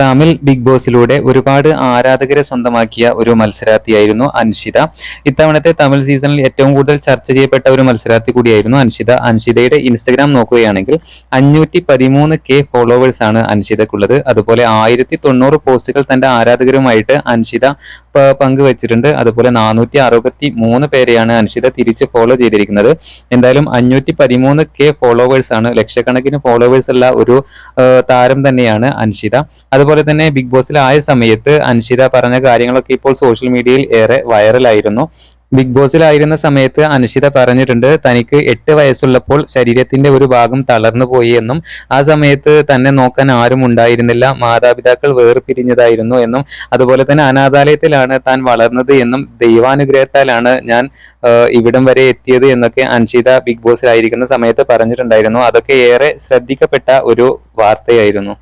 Tamil big ബോസിലൂടെ ഒരുപാട് ആരാധകരെ സ്വന്തമാക്കിയ ഒരു മത്സരാർത്ഥിയായിരുന്നു അൻഷിത. ഇത്തവണത്തെ തമിഴ് സീസണിൽ ഏറ്റവും കൂടുതൽ ചർച്ച ചെയ്യപ്പെട്ട ഒരു മത്സരാർത്ഥി കൂടിയായിരുന്നു അൻഷിത. അൻഷിതയുടെ ഇൻസ്റ്റഗ്രാം നോക്കുകയാണെങ്കിൽ അഞ്ഞൂറ്റി പതിമൂന്ന് കെ ഫോളോവേഴ്സ് ആണ് അൻഷിതക്കുള്ളത്. അതുപോലെ ആയിരത്തി തൊണ്ണൂറ് പോസ്റ്റുകൾ തന്റെ ആരാധകരുമായിട്ട് അൻഷിത പങ്കുവച്ചിട്ടുണ്ട്. അതുപോലെ നാനൂറ്റി അറുപത്തി മൂന്ന് പേരെയാണ് അൻഷിത തിരിച്ച് ഫോളോ ചെയ്തിരിക്കുന്നത്. എന്തായാലും അഞ്ഞൂറ്റി പതിമൂന്ന് കെ ഫോളോവേഴ്സ് ആണ്. ലക്ഷക്കണക്കിന് ഫോളോവേഴ്സ് ഉള്ള ഒരു താരം തന്നെയാണ് അൻഷിത. അതുപോലെ തന്നെ ബിഗ് ബോസിലായ സമയത്ത് അൻഷിത പറഞ്ഞ കാര്യങ്ങളൊക്കെ ഇപ്പോൾ സോഷ്യൽ മീഡിയയിൽ ഏറെ വൈറലായിരുന്നു ബിഗ് ബോസിലായിരുന്ന സമയത്ത് അനുഷിത പറഞ്ഞിട്ടുണ്ട് തനിക്ക് എട്ട് വയസ്സുള്ളപ്പോൾ ശരീരത്തിന്റെ ഒരു ഭാഗം തളർന്നു പോയി എന്നും ആ സമയത്ത് തന്നെ നോക്കാൻ ആരും ഉണ്ടായിരുന്നില്ല മാതാപിതാക്കൾ വേർപിരിഞ്ഞതായിരുന്നു എന്നും അതുപോലെ തന്നെ അനാഥാലയത്തിലാണ് താൻ വളർന്നത് എന്നും ദൈവാനുഗ്രഹത്താലാണ് ഞാൻ ഇവിടം വരെ എത്തിയത് എന്നൊക്കെ അൻഷിത ബിഗ് ബോസിലായിരിക്കുന്ന സമയത്ത് പറഞ്ഞിട്ടുണ്ടായിരുന്നു. അതൊക്കെ ഏറെ ശ്രദ്ധിക്കപ്പെട്ട ഒരു വാർത്തയായിരുന്നു.